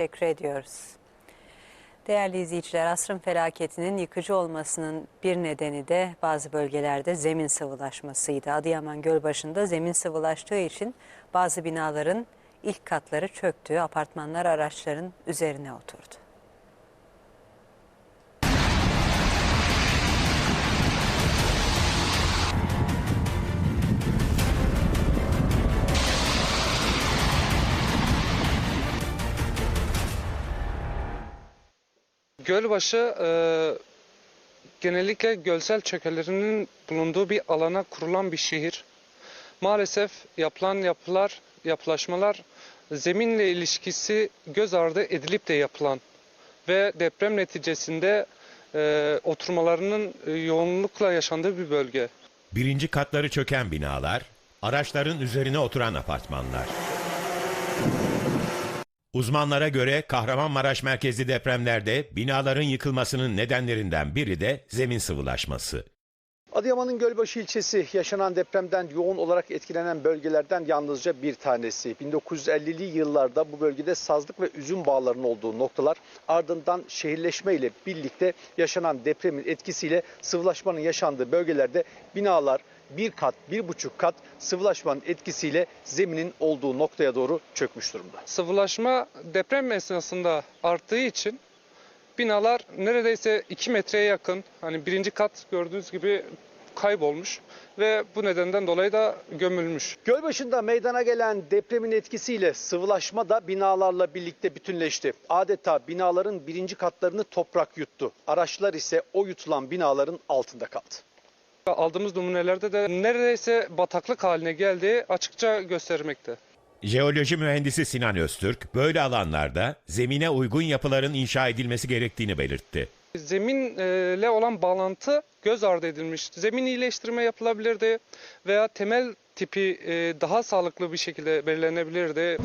Teşekkür ediyoruz. Değerli izleyiciler, asrın felaketinin yıkıcı olmasının bir nedeni de bazı bölgelerde zemin sıvılaşmasıydı. Adıyaman Gölbaşı'nda zemin sıvılaştığı için bazı binaların ilk katları çöktü, apartmanlar araçların üzerine oturdu. Gölbaşı e, genellikle gölsel çökelerinin bulunduğu bir alana kurulan bir şehir. Maalesef yapılan yapılar, yapılaşmalar zeminle ilişkisi göz ardı edilip de yapılan ve deprem neticesinde e, oturmalarının e, yoğunlukla yaşandığı bir bölge. Birinci katları çöken binalar, araçların üzerine oturan apartmanlar. Uzmanlara göre Kahramanmaraş merkezli depremlerde binaların yıkılmasının nedenlerinden biri de zemin sıvılaşması. Adıyaman'ın Gölbaşı ilçesi yaşanan depremden yoğun olarak etkilenen bölgelerden yalnızca bir tanesi. 1950'li yıllarda bu bölgede sazlık ve üzüm bağlarının olduğu noktalar ardından şehirleşme ile birlikte yaşanan depremin etkisiyle sıvılaşmanın yaşandığı bölgelerde binalar bir kat, bir buçuk kat sıvılaşmanın etkisiyle zeminin olduğu noktaya doğru çökmüş durumda. Sıvılaşma deprem esnasında arttığı için binalar neredeyse 2 metreye yakın hani birinci kat gördüğünüz gibi kaybolmuş ve bu nedenden dolayı da gömülmüş. Gölbaşı'nda meydana gelen depremin etkisiyle sıvılaşma da binalarla birlikte bütünleşti. Adeta binaların birinci katlarını toprak yuttu. Araçlar ise o yutulan binaların altında kaldı. Aldığımız numunelerde de neredeyse bataklık haline geldiği açıkça göstermekte. Jeoloji mühendisi Sinan Öztürk, böyle alanlarda zemine uygun yapıların inşa edilmesi gerektiğini belirtti. Zeminle olan bağlantı göz ardı edilmiş. Zemin iyileştirme yapılabilirdi veya temel tipi e, daha sağlıklı bir şekilde belirlenebilirdi.